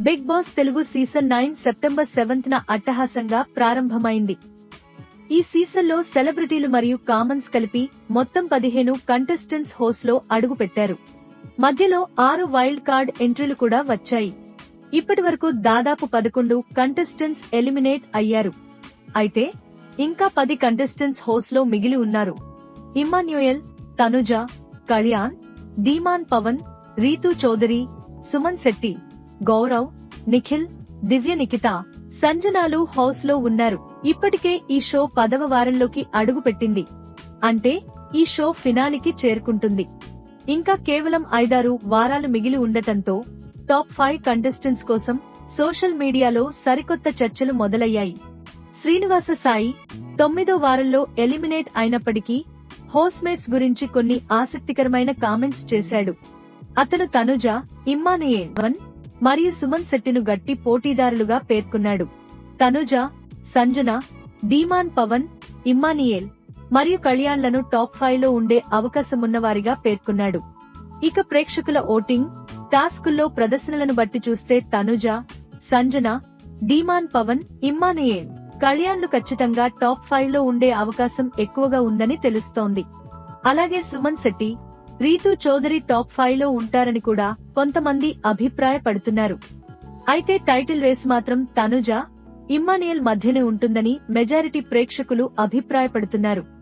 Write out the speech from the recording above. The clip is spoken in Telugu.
Big Boss Telugu season nine September seventh న అట్టహాసంగా ప్రారంభమైంది. ఈ సీజన్లో సెలబ్రిటీలు మరియు కామన్స్ కలిపి మొత్తం పదిహేను కంటెస్టెంట్స్ హోస్ట్లో అడుగు పెట్టారు మధ్యలో ఆరు వైల్డ్ కార్డ్ ఎంట్రీలు కూడా వచ్చాయి. ఇప్పటి వరకు దాదాపు పదకొండు కంటెస్టెంట్స్ ఎలిమినేట్ అయ్యారు. అయితే ఇంకా పది కంటెస్టెంట్స్ హోస్ట్లో మిగిలి ఉన్నారు. ఇమ్మాన్యుయల్ తనుజ కళ్యాణ్ ధీమాన్ పవన్ రీతు చౌదరి సుమన్ శెట్టి గౌరవ్ నిఖిల్ దివ్య నిఖిత సంజనాలు హౌస్లో ఉన్నారు. ఇప్పటికే ఈ షో పదవ వారంలోకి అడుగు పెట్టింది అంటే ఈ షో ఫినాలికి చేరుకుంటుంది. ఇంకా కేవలం ఐదారు వారాలు మిగిలి ఉండటంతో టాప్ ఫైవ్ కంటెస్టెంట్స్ కోసం సోషల్ మీడియాలో సరికొత్త చర్చలు మొదలయ్యాయి. శ్రీనివాస సాయి తొమ్మిదో వారంలో ఎలిమినేట్ అయినప్పటికీ హోస్మేట్స్ గురించి కొన్ని ఆసక్తికరమైన కామెంట్స్ చేశాడు. అతను తనుజ ఇమ్మానుయేల్ మరియు సుమన్ శెట్టిను గట్టి పోటీదారులుగా పేర్కొన్నాడు. తనుజ సంజన ధీమాన్ పవన్ ఇమ్మానియేల్ మరియు కళ్యాణ్లను టాప్ ఫైవ్లో ఉండే అవకాశమున్నవారిగా పేర్కొన్నాడు. ఇక ప్రేక్షకుల ఓటింగ్ టాస్కుల్లో ప్రదర్శనలను బట్టి చూస్తే తనుజ సంజన ధీమాన్ పవన్ ఇమ్మానుయేల్ కళ్యాణ్లు ఖచ్చితంగా టాప్ ఫైవ్లో ఉండే అవకాశం ఎక్కువగా ఉందని తెలుస్తోంది. అలాగే సుమన్ శెట్టి రీతు చౌదరి టాప్ ఫైవ్లో ఉంటారని కూడా కొంతమంది అభిప్రాయపడుతున్నారు. అయితే టైటిల్ రేస్ మాత్రం తనుజ ఇమ్మానియల్ మధ్యనే ఉంటుందని మెజారిటీ ప్రేక్షకులు అభిప్రాయపడుతున్నారు.